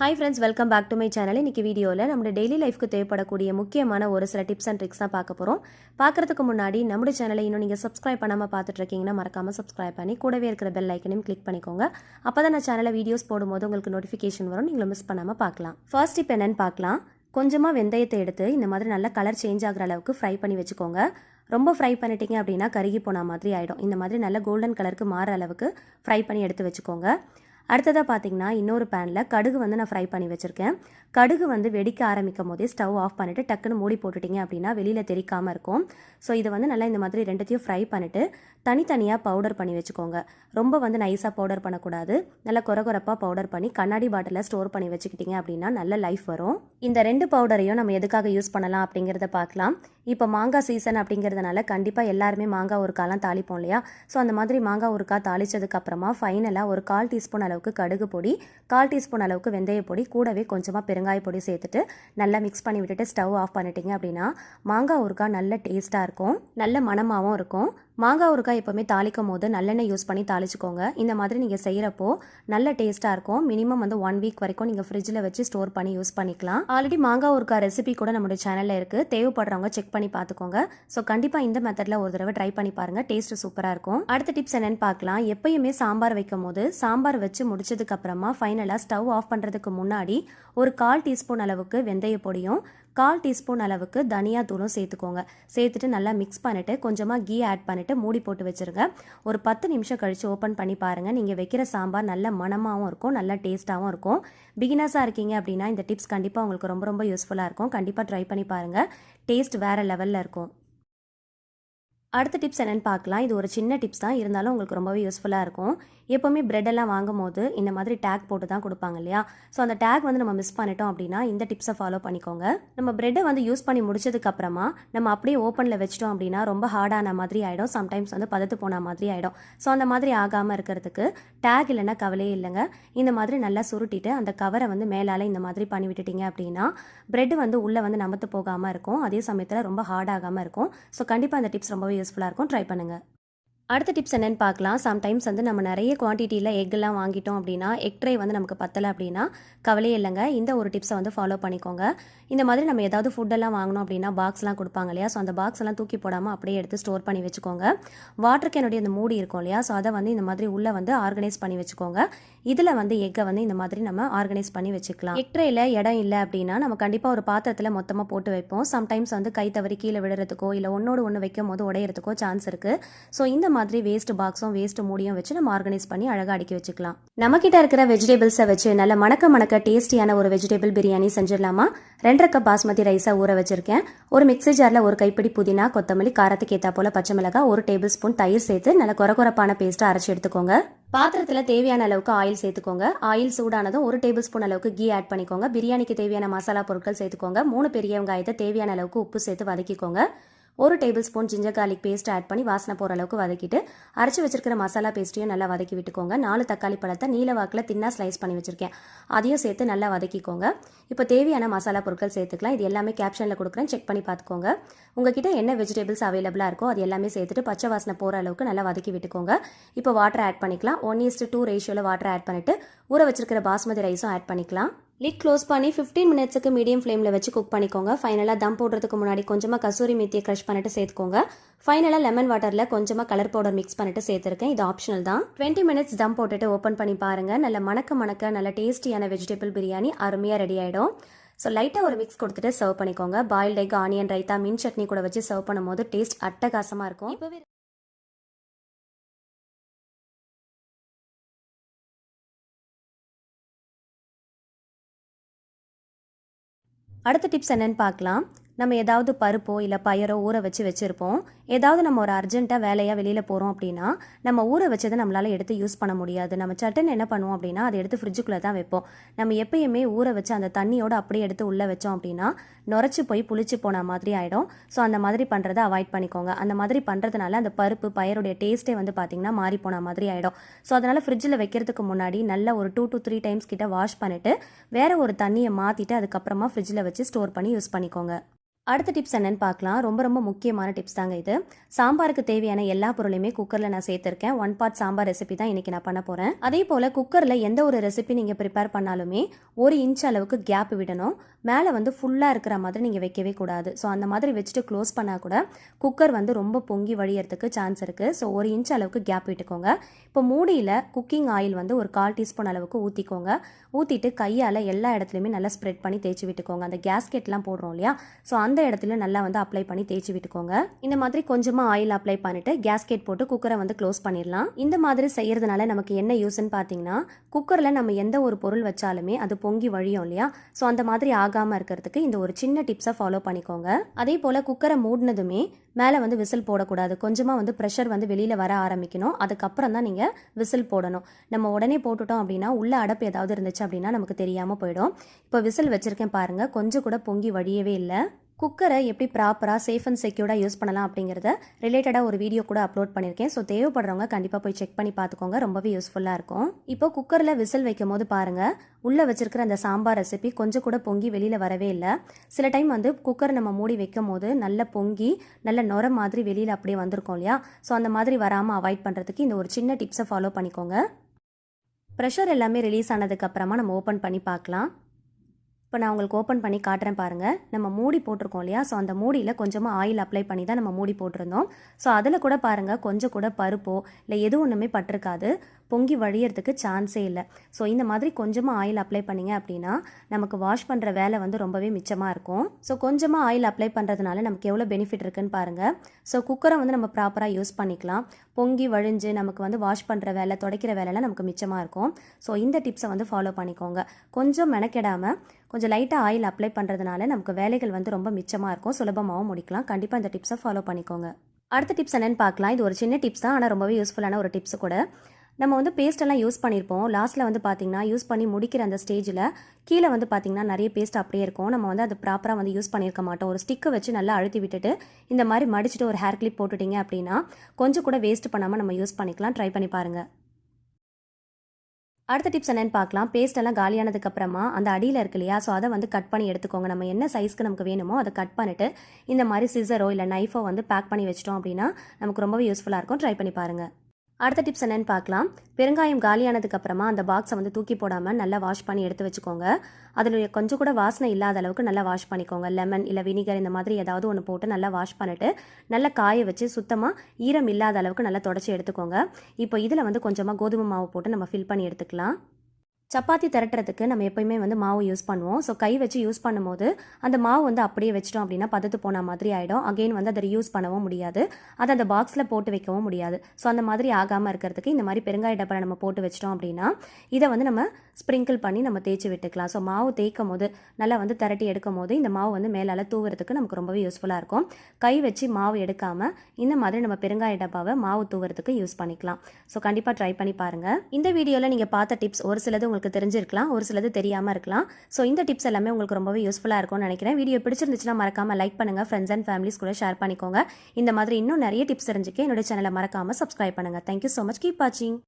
Hi friends welcome back to my channel இன்றைக்கி வீடியோவில் நம்ம டெய்லி லைஃப்க்கு தேவைப்படக்கூடிய முக்கியமான ஒரு சில டிப்ஸ் அண்ட் ட்ரிக்ஸ் தான் பார்க்க போகிறோம் பார்க்குறதுக்கு முன்னாடி நம்ம சேனலை இன்னும் நீங்கள் சப்ஸ்கிரைப் பண்ணாமல் பார்த்துட்டு இருக்கீங்கன்னா மறக்காமல் சப்ஸ்கிரைப் பண்ணி கூடவே இருக்கிற பெல் ஐக்கனையும் கிளிக் பண்ணிக்கோங்க. அப்போ தான் நான் சேனலில் வீடியோஸ் போடும்போது உங்களுக்கு நோட்டிஃபிகேஷன் வரும். நீங்களும் மிஸ் பண்ணாமல் பார்க்கலாம். ஃபர்ஸ்ட் டிப் என்னன்னு பார்க்கலாம். கொஞ்சமாக வெந்தயத்தை எடுத்து இந்த மாதிரி நல்லா கலர் சேஞ்ச் ஆகிற அளவுக்கு ஃப்ரை பண்ணி வச்சுக்கோங்க. ரொம்ப ஃப்ரை பண்ணிட்டீங்க அப்படின்னா கருகி போன மாதிரி ஆகிடும் இந்த மாதிரி நல்ல கோல்டன் கலருக்கு மாற அளவுக்கு ஃப்ரை பண்ணி எடுத்து வச்சுக்கோங்க. அடுத்ததாக பார்த்தீங்கன்னா இன்னொரு பேனில் கடுகு வந்து நான் ஃப்ரை பண்ணி வச்சுருக்கேன். கடுகு வந்து வெடிக்க ஆரம்பிக்கும் போதே ஸ்டவ் ஆஃப் பண்ணிவிட்டு டக்குன்னு மூடி போட்டுட்டிங்க அப்படின்னா வெளியில் தெரிக்காமல் இருக்கும். ஸோ இதை வந்து நல்லா இந்த மாதிரி ரெண்டுத்தையும் ஃப்ரை பண்ணிவிட்டு தனித்தனியாக பவுடர் பண்ணி வச்சுக்கோங்க. ரொம்ப வந்து நைஸாக பவுடர் பண்ணக்கூடாது. நல்லா குறை குறைப்பாக பவுடர் பண்ணி கண்ணாடி பாட்டிலில் ஸ்டோர் பண்ணி வச்சுக்கிட்டிங்க அப்படின்னா நல்ல லைஃப் வரும். இந்த ரெண்டு பவுடரையும் நம்ம எதுக்காக யூஸ் பண்ணலாம் அப்படிங்கிறத பார்க்கலாம். இப்போ மாங்காய் சீசன் அப்படிங்கிறதுனால கண்டிப்பாக எல்லாருமே மாங்காய் ஊறுக்காலாம் தாளிப்போம் இல்லையா? ஸோ அந்த மாதிரி மாங்காய் ஊறுக்காய் தாளிச்சதுக்கப்புறமா ஃபைனலாக ஒரு கால் டீஸ்பூன் அளவுக்கு கடுகு பொடி கால் டீஸ்பூன் அளவுக்கு வெந்தய பொடி கூடவே கொஞ்சமாக பெருங்காய பொடி சேர்த்துட்டு நல்லா மிக்ஸ் பண்ணி விட்டுட்டு ஸ்டவ் ஆஃப் பண்ணிட்டீங்க அப்படின்னா மாங்காய் ஊறுக்காய் நல்ல டேஸ்ட்டாக இருக்கும். நல்ல மணமாகவும் இருக்கும். மாங்காய் ஊறுக்காய் எப்போவுமே தாளிக்கும் போது நல்லெண்ணெய் யூஸ் பண்ணி தாளிச்சுக்கோங்க. இந்த மாதிரி நீங்கள் செய்கிறப்போ நல்ல டேஸ்ட்டாக இருக்கும். மினிமம் வந்து ஒன் வீக் வரைக்கும் நீங்கள் ஃப்ரிட்ஜில் வச்சு ஸ்டோர் பண்ணி யூஸ் பண்ணிக்கலாம். ஆல்ரெடி மாங்காய் ஊறுக்காய் ரெசிபி கூட நம்மளுடைய சேனலில் இருக்குது தேவைப்படுறவங்க செக் பண்ணி பார்த்துக்கோங்க ஸோ கண்டிப்பாக இந்த மெத்தடில் ஒரு தடவை ட்ரை பண்ணி பாருங்கள் டேஸ்ட்டு சூப்பராக இருக்கும். அடுத்த டிப்ஸ் என்னன்னு பார்க்கலாம் எப்பயுமே சாம்பார் வைக்கும் போது சாம்பார் வச்சு முடிச்சதுக்கப்புறமா ஃபைனலாக ஸ்டவ் ஆஃப் பண்ணுறதுக்கு முன்னாடி ஒரு கால் டீஸ்பூன் அளவுக்கு வெந்தய பொடியும் கால் டீஸ்பூன் அளவுக்கு தனியா தூளும் சேர்த்துக்கோங்க. சேர்த்துட்டு நல்லா மிக்ஸ் பண்ணிவிட்டு கொஞ்சமாக கீ ஆட் பண்ணிவிட்டு மூடி போட்டு வச்சுருங்க. ஒரு பத்து நிமிஷம் கழித்து ஓப்பன் பண்ணி பாருங்கள் நீங்கள் வைக்கிற சாம்பார் நல்ல மணமாகவும் இருக்கும் நல்ல டேஸ்ட்டாகவும் இருக்கும். பிகினர்ஸாக இருக்கீங்க அப்படின்னா இந்த டிப்ஸ் கண்டிப்பாக உங்களுக்கு ரொம்ப ரொம்ப யூஸ்ஃபுல்லாக இருக்கும். கண்டிப்பாக ட்ரை பண்ணி பாருங்கள் டேஸ்ட் வேறு லெவலில் இருக்கும். அடுத்த டிப்ஸ் என்னென்னு பார்க்கலாம். இது ஒரு சின்ன டிப்ஸ் தான். இருந்தாலும் உங்களுக்கு ரொம்பவே யூஸ்ஃபுல்லாக இருக்கும். எப்போவுமே ப்ரெட்டெல்லாம் வாங்கும் போது இந்த மாதிரி டேக் போட்டு தான் கொடுப்பாங்க இல்லையா? ஸோ அந்த டேக் வந்து நம்ம மிஸ் பண்ணிட்டோம் அப்படின்னா இந்த டிப்ஸை ஃபாலோ பண்ணிக்கோங்க. நம்ம ப்ரெட்டை வந்து யூஸ் பண்ணி முடிச்சதுக்கப்புறமா நம்ம அப்படியே ஓப்பனில் வச்சிட்டோம் அப்படின்னா ரொம்ப ஹார்டான மாதிரி ஆகிடும் சம்டைம்ஸ் வந்து பதத்து போன மாதிரி ஆகிடும் ஸோ அந்த மாதிரி ஆகாமல் இருக்கிறதுக்கு டேக் இல்லைன்னா கவலையே இல்லைங்க. இந்த மாதிரி நல்லா சுருட்டிட்டு அந்த கவரை வந்து மேலால் இந்த மாதிரி பண்ணி விட்டுட்டீங்க அப்படின்னா ப்ரெட் வந்து உள்ளே வந்து நமத்து போகாமல் இருக்கும். அதே சமயத்தில் ரொம்ப ஹார்டாகாமல் இருக்கும். ஸோ கண்டிப்பாக அந்த டிப்ஸ் ரொம்பவே யூஸ்ஃபுல்லாக இருக்கும். ட்ரை பண்ணுங்கள் அடுத்த டிப்ஸ் என்னென்னு பார்க்கலாம். சம்டைம்ஸ் வந்து நம்ம நிறைய குவான்டிட்டியில் எக்கெல்லாம் வாங்கிட்டோம் அப்படின்னா எக் ட்ரை வந்து நமக்கு பத்தலை அப்படின்னா கவலையே இல்லைங்க. இந்த ஒரு டிப்ஸை வந்து ஃபாலோ பண்ணிக்கோங்க. இந்த மாதிரி நம்ம ஏதாவது ஃபுட்டெல்லாம் வாங்கினோம் அப்படின்னா பாக்ஸ்லாம் கொடுப்பாங்க இல்லையா? ஸோ அந்த பாக்ஸ் எல்லாம் தூக்கி போடாமல் அப்படியே எடுத்து ஸ்டோர் பண்ணி வச்சுக்கோங்க. வாட்டர் கேனுடைய அந்த மூடி இருக்கும் இல்லையா? ஸோ அதை வந்து இந்த மாதிரி உள்ளே வந்து ஆர்கனைஸ் பண்ணி வச்சுக்கோங்க. இதில் வந்து எக்கை வந்து இந்த மாதிரி நம்ம ஆர்கனைஸ் பண்ணி வச்சுக்கலாம். எக் ட்ரேயில் இடம் இல்லை அப்படின்னா நம்ம கண்டிப்பாக ஒரு பாத்திரத்தில் மொத்தமாக போட்டு வைப்போம். சம்டைம்ஸ் வந்து கை தவறி கீழே விடுறதுக்கோ இல்லை ஒன்னோடு ஒன்று வைக்கும் போது உடையிறதுக்கோ சான்ஸ் இருக்குது ஸோ இந்த மாதிரி வேஸ்ட் பாக்ஸும் வேஸ்ட் மூடியும் வச்சு நம்ம ஆர்கனைஸ் பண்ணி அழகாக அடுக்கி வச்சுக்கலாம். நம்ம கிட்ட இருக்கிற வெஜிடபிள்ஸை வச்சு நல்ல மணக்க மணக்க டேஸ்டியான ஒரு வெஜிடபிள் பிரியாணி செஞ்சிடலாமா? ரெண்டரை கப் பாஸ்மதி ரைஸாக ஊற வச்சிருக்கேன். ஒரு மிக்ஸி ஜாரில் ஒரு கைப்பிடி புதினா கொத்தமல்லி காரத்துக்கு ஏற்றா போல பச்சை மிளகாய் ஒரு டேபிள் ஸ்பூன் தயிர் சேர்த்து நல்ல குறகுறப்பான பேஸ்ட்டை அரைச்சி எடுத்துக்கோங்க. பாத்திரத்தில் தேவையான அளவுக்கு ஆயில் சேர்த்துக்கோங்க. ஆயில் சூடானதும் ஒரு டேபிள் ஸ்பூன் அளவுக்கு கீ ஆட் பண்ணிக்கோங்க. பிரியாணிக்கு தேவையான மசாலா பொருட்கள் சேர்த்துக்கோங்க. மூணு பெரிய வெங்காயத்தை தேவையான அளவுக்கு உப்பு சேர்த்து வதக்கிக்கோங்க. ஒரு tablespoon ginger garlic paste add பண்ணி வாசனை போகிற அளவுக்கு வதக்கிட்டு அரைச்சி வச்சிருக்கிற மசாலா பேஸ்ட்டையும் நல்லா வதக்கி விட்டுக்கோங்க. நாலு தக்காளி பழத்தை நீல வாக்கில் தின்னா ஸ்லைஸ் பண்ணி வச்சிருக்கேன். அதையும் சேர்த்து நல்லா வதக்கிக்கோங்க. இப்போ தேவையான மசாலா பொருட்கள் சேர்த்துக்கலாம். இது எல்லாமே கேப்ஷனில் கொடுக்குறேன். செக் பண்ணி பார்த்துக்கோங்க. உங்ககிட்ட என்ன வெஜிடபிள்ஸ் அவைலபிளாக இருக்கோ அது எல்லாமே சேர்த்துட்டு பச்சை வாசனை போகிற அளவுக்கு நல்லா வதக்கி விட்டுக்கோங்க. இப்போ வாட்டர் ஆட் பண்ணிக்கலாம். ஒன் இஸ்ட் டூ ரேஷியோவில் வாட்டர் ஆட் பண்ணிவிட்டு ஊற வச்சிருக்கிற பாஸ்மதி ரைஸும் ஆட் பண்ணிக்கலாம். லிட் க்ளோஸ் பண்ணி ஃபிஃப்டீன் மினிட்ஸுக்கு மீடியம் ஃப்ளேமில் வச்சு குக் பண்ணிக்கோங்க. ஃபைனலாக தம் போடுறதுக்கு முன்னாடி கொஞ்சமாக கசூரி மீத்தியை க்ரஷ் பண்ணிட்டு சேர்த்துக்கோங்க. ஃபைனலாக லெமன் வாட்டரில் கொஞ்சமாக கலர் பவுடர் மிக்ஸ் பண்ணிட்டு சேர்த்துருக்கேன். இது ஆப்ஷனல் தான். டுவெண்ட்டி மினிட்ஸ் தம் போட்டுட்டு ஓப்பன் பண்ணி பாருங்கள் நல்ல மணக்க மணக்க நல்ல டேஸ்டியான வெஜிடபிள் பிரியாணி அருமையாக ரெடி ஆகிடும் ஸோ லைட்டாக ஒரு மிக்ஸ் கொடுத்துட்டு சர்வ் பண்ணிக்கோங்க. பாயில்டு எக் ஆனியன் ரைத்தா மின் சட்னி கூட வச்சு சர்வ் பண்ணும்போது டேஸ்ட் அட்டகாசமாக இருக்கும். அடுத்த டிப்ஸ் என்னென்னு பார்க்கலாம். நம்ம ஏதாவது பருப்போ இல்லை பயரோ ஊற வச்சு வச்சுருப்போம். ஏதாவது நம்ம ஒரு அர்ஜென்ட்டாக வேலையாக வெளியில் போகிறோம் அப்படின்னா நம்ம ஊற வச்சதை நம்மளால் எடுத்து யூஸ் பண்ண முடியாது. நம்ம சட்டுன்னு என்ன பண்ணுவோம் அப்படின்னா அதை எடுத்து ஃப்ரிட்ஜுக்குள்ளே தான் வைப்போம். நம்ம எப்பயுமே ஊற வச்சு அந்த தண்ணியோடு அப்படியே எடுத்து உள்ளே வச்சோம் அப்படின்னா நுரைச்சி போய் புளிச்சு போன மாதிரி ஆகிடும் ஸோ அந்த மாதிரி பண்ணுறதை அவாய்ட் பண்ணிக்கோங்க. அந்த மாதிரி பண்ணுறதுனால அந்த பருப்பு பயருடைய டேஸ்ட்டே வந்து பார்த்திங்கன்னா மாறி போன மாதிரி ஆகிடும் ஸோ அதனால் ஃப்ரிட்ஜில் வைக்கிறதுக்கு முன்னாடி நல்ல ஒரு டூ டு த்ரீ டைம்ஸ் கிட்ட வாஷ் பண்ணிவிட்டு வேறு ஒரு தண்ணியை மாற்றிட்டு அதுக்கப்புறமா ஃப்ரிட்ஜில் வச்சு ஸ்டோர் பண்ணி யூஸ் பண்ணிக்கோங்க. அடுத்த டிப்ஸ் என்னென்னு பார்க்கலாம். ரொம்ப ரொம்ப முக்கியமான டிப்ஸ் தாங்க இது. சாம்பாருக்கு தேவையான எல்லா பொருளையுமே குக்கரில் நான் சேர்த்துருக்கேன். ஒன் பார்ட் சாம்பார் ரெசிபி தான் இன்றைக்கி நான் பண்ண போகிறேன் அதே போல் குக்கரில் எந்த ஒரு ரெசிபி நீங்கள் ப்ரிப்பேர் பண்ணாலுமே ஒரு இன்ச் அளவுக்கு கேப் விடணும். மேலே வந்து ஃபுல்லாக இருக்கிற மாதிரி நீங்கள் வைக்கவே கூடாது. ஸோ அந்த மாதிரி வச்சுட்டு க்ளோஸ் பண்ணால் கூட குக்கர் வந்து ரொம்ப பொங்கி வழியறதுக்கு சான்ஸ் இருக்குது ஸோ ஒரு இன்ச் அளவுக்கு கேப் விட்டுக்கோங்க. இப்போ மூடியில் குக்கிங் ஆயில் வந்து ஒரு கால் டீஸ்பூன் அளவுக்கு ஊற்றிக்கோங்க ஊற்றிட்டு கையால் எல்லா இடத்துலையுமே நல்லா ஸ்ப்ரெட் பண்ணி தேய்ச்சி விட்டுக்கோங்க. அந்த கேஸ்கெட்லாம் போடுறோம் இல்லையா? ஸோ அந்த இடத்துல நல்லா வந்து அப்ளை பண்ணி தேய்ச்சி விட்டுக்கோங்க. இந்த மாதிரி கொஞ்சமாக ஆயில் அப்ளை பண்ணிட்டு கேஸ்கெட் போட்டு குக்கரை வந்து க்ளோஸ் பண்ணிடலாம். இந்த மாதிரி செய்யறதுனால நமக்கு என்ன யூஸ்ன்னு பார்த்தீங்கன்னா குக்கரில் நம்ம எந்த ஒரு பொருள் வச்சாலுமே அது பொங்கி வழியும் இல்லையா? ஸோ அந்த மாதிரி ஆகாமல் இருக்கிறதுக்கு இந்த ஒரு சின்ன டிப்ஸை ஃபாலோ பண்ணிக்கோங்க. அதே போல் குக்கரை மூடினதுமே மேலே வந்து விசில் போடக்கூடாது. கொஞ்சமாக வந்து ப்ரெஷர் வந்து வெளியில் வர ஆரம்பிக்கணும். அதுக்கப்புறம் தான் நீங்கள் விசில் போடணும். நம்ம உடனே போட்டுட்டோம் அப்படின்னா உள்ள அடப்பு ஏதாவது இருந்துச்சு அப்படின்னா நமக்கு தெரியாமல் போயிடும். இப்போ விசில் வச்சுருக்கேன் பாருங்கள் கொஞ்சம் கூட பொங்கி வழியவே இல்லை. குக்கரை எப்படி ப்ராப்பராக சேஃப் அண்ட் செக்யூர்டாக யூஸ் பண்ணலாம் அப்படிங்கிறத ரிலேட்டடாக ஒரு வீடியோ கூட அப்லோட் பண்ணியிருக்கேன் ஸோ தேவைப்படுறவங்க கண்டிப்பாக போய் செக் பண்ணி பார்த்துக்கோங்க. ரொம்பவே யூஸ்ஃபுல்லாக இருக்கும். இப்போ குக்கரில் விசில் வைக்கும் போது பாருங்கள் உள்ளே வச்சிருக்கிற அந்த சாம்பார் ரெசிபி கொஞ்சம் கூட பொங்கி வெளியில் வரவே இல்லை. சில டைம் வந்து குக்கர் நம்ம மூடி வைக்கும் போது நல்ல பொங்கி நல்ல நுர மாதிரி வெளியில் அப்படியே வந்திருக்கோம் இல்லையா? ஸோ அந்த மாதிரி வராமல் அவாய்ட் பண்ணுறதுக்கு இந்த ஒரு சின்ன டிப்ஸை ஃபாலோ பண்ணிக்கோங்க. ப்ரெஷர் எல்லாமே ரிலீஸ் ஆனதுக்கப்புறமா நம்ம ஓப்பன் பண்ணி பார்க்கலாம். இப்போ நான் உங்களுக்கு ஓப்பன் பண்ணி காட்டுறேன் பாருங்கள் நம்ம மூடி போட்டிருக்கோம் இல்லையா? ஸோ அந்த மூடியில் கொஞ்சமாக ஆயில் அப்ளை பண்ணி தான் நம்ம மூடி போட்டிருந்தோம். ஸோ அதில் கூட பாருங்கள் கொஞ்சம் கூட பருப்போ இல்லை எது ஒன்றுமே பட்டிருக்காது. பொங்கி வழியறதுக்கு சான்ஸே இல்லை. ஸோ இந்த மாதிரி கொஞ்சமாக ஆயில் அப்ளை பண்ணிங்க அப்படின்னா நமக்கு வாஷ் பண்ணுற வேலை வந்து ரொம்பவே மிச்சமாக இருக்கும். ஸோ கொஞ்சமாக ஆயில் அப்ளை பண்ணுறதுனால நமக்கு எவ்வளோ பெனிஃபிட் இருக்குன்னு பாருங்கள் ஸோ குக்கரை வந்து நம்ம ப்ராப்பராக யூஸ் பண்ணிக்கலாம். பொங்கி வழிஞ்சு நமக்கு வந்து வாஷ் பண்ணுற வேலை துடைக்கிற வேலைலாம் நமக்கு மிச்சமாக இருக்கும். ஸோ இந்த டிப்ஸை வந்து ஃபாலோ பண்ணிக்கோங்க. கொஞ்சம் மெனக்கெடாமல் கொஞ்சம் லைட்டாக ஆயில் அப்ளை பண்ணுறதுனால நமக்கு வேலைகள் வந்து ரொம்ப மிச்சமாக இருக்கும். சுலபமாகவும் முடிக்கலாம். கண்டிப்பாக இந்த டிப்ஸை ஃபாலோ பண்ணிக்கோங்க. அடுத்த டிப்ஸ் என்னென்னு பார்க்கலாம். இது ஒரு சின்ன டிப்ஸ் தான். ஆனால் ரொம்பவே யூஸ்ஃபுல்லான ஒரு டிப்ஸ் கூட. நம்ம வந்து பேஸ்ட்டெல்லாம் யூஸ் பண்ணியிருப்போம் லாஸ்ட்டில் வந்து பார்த்திங்கன்னா யூஸ் பண்ணி முடிக்கிற அந்த ஸ்டேஜில் கீழே வந்து பார்த்திங்கன்னா நிறைய பேஸ்ட் அப்படியே இருக்கும். நம்ம வந்து அது ப்ராப்பராக வந்து யூஸ் பண்ணியிருக்க மாட்டோம். ஒரு ஸ்டிக்கை வச்சு நல்லா அழுத்தி விட்டுட்டு இந்த மாதிரி மடிச்சுட்டு ஒரு ஹேர் கிளிப் போட்டுட்டீங்க அப்படின்னா கொஞ்சம் கூட வேஸ்ட் பண்ணாமல் நம்ம யூஸ் பண்ணிக்கலாம். ட்ரை பண்ணி பாருங்கள் அடுத்த டிப்ஸ் என்னென்னு பார்க்கலாம் பேஸ்ட் எல்லாம் அந்த அடியில் இருக்கு இல்லையா ஸோ அதை வந்து கட் பண்ணி எடுத்துக்கோங்க. நம்ம என்ன சைஸ்க்கு நமக்கு வேணுமோ அதை கட் பண்ணிவிட்டு இந்த மாதிரி சிசரோ இல்லை நைஃபோ வந்து பேக் பண்ணி வச்சிட்டோம் அப்படின்னா நமக்கு ரொம்பவே யூஸ்ஃபுல்லாக இருக்கும். ட்ரை பண்ணி பாருங்கள் அடுத்த டிப்ஸ் என்னென்னு பார்க்கலாம். பெருங்காயம் காலியானதுக்கு அப்புறமா அந்த பாக்ஸை வந்து தூக்கி போடாமல் நல்லா வாஷ் பண்ணி எடுத்து வச்சுக்கோங்க. அதில் கொஞ்சம் கூட வாசனை இல்லாத அளவுக்கு நல்லா வாஷ் பண்ணிக்கோங்க. லெமன் இல்லை வினிகர் இந்த மாதிரி ஏதாவது ஒன்று போட்டு நல்லா வாஷ் பண்ணிட்டு நல்லா காய வச்சு சுத்தமாக ஈரம் இல்லாத அளவுக்கு நல்லா தொடச்சி எடுத்துக்கோங்க. இப்போ இதில் வந்து கொஞ்சமாக கோதுமை மாவு போட்டு நம்ம ஃபில் பண்ணி எடுத்துக்கலாம். சப்பாத்தி திரட்டுறதுக்கு நம்ம எப்பயுமே வந்து மாவு யூஸ் பண்ணுவோம். ஸோ கை வச்சு யூஸ் பண்ணும்போது அந்த மாவு வந்து அப்படியே வச்சிட்டோம் அப்படின்னா பதத்து போன மாதிரி ஆகிடும் அகெயின் வந்து அதை யூஸ் பண்ணவும் முடியாது. அதை அந்த பாக்ஸில் போட்டு வைக்கவும் முடியாது. ஸோ அந்த மாதிரி ஆகாமல் இருக்கிறதுக்கு இந்த மாதிரி பெருங்காய டப்பரை நம்ம போட்டு வச்சிட்டோம் அப்படின்னா இதை வந்து நம்ம ஸ்ப்ரிங்கிள் பண்ணி நம்ம தேய்ச்சி விட்டுக்கலாம். ஸோ மாவு தேய்க்கும் போது நல்லா வந்து திரட்டி எடுக்கும் போது இந்த மாவு வந்து மேலால் தூவுறதுக்கு நமக்கு ரொம்பவே யூஸ்ஃபுல்லாக இருக்கும். கை வச்சு மாவு எடுக்காமல் இந்த மாதிரி நம்ம பெருங்காய டப்பாவை மாவு தூவுறதுக்கு யூஸ் பண்ணிக்கலாம். ஸோ கண்டிப்பாக ட்ரை பண்ணி பாருங்கள் இந்த வீடியோவில் நீங்கள் பார்த்த டிப்ஸ் ஒரு சிலது உங்களுக்கு தெரிஞ்சிருக்கலாம் ஒரு சிலது தெரியாமல் இருக்கலாம். ஸோ இந்த டிப்ஸ் எல்லாமே உங்களுக்கு ரொம்பவே யூஸ்ஃபுல்லாக இருக்கும்னு நினைக்கிறேன். வீடியோ பிடிச்சிருந்துச்சுன்னா மறக்காமல் லைக் பண்ணுங்கள் ஃப்ரெண்ட்ஸ் அண்ட் ஃபேமிலிஸ் கூட ஷேர் பண்ணிக்கோங்க. இந்த மாதிரி இன்னும் நிறைய டிப்ஸ் தெரிஞ்சுக்க என்னோட சேனலை மறக்காமல் சப்ஸ்கிரைப் பண்ணுங்கள் தேங்க்யூ ஸோ மச் கீப் வாட்சிங்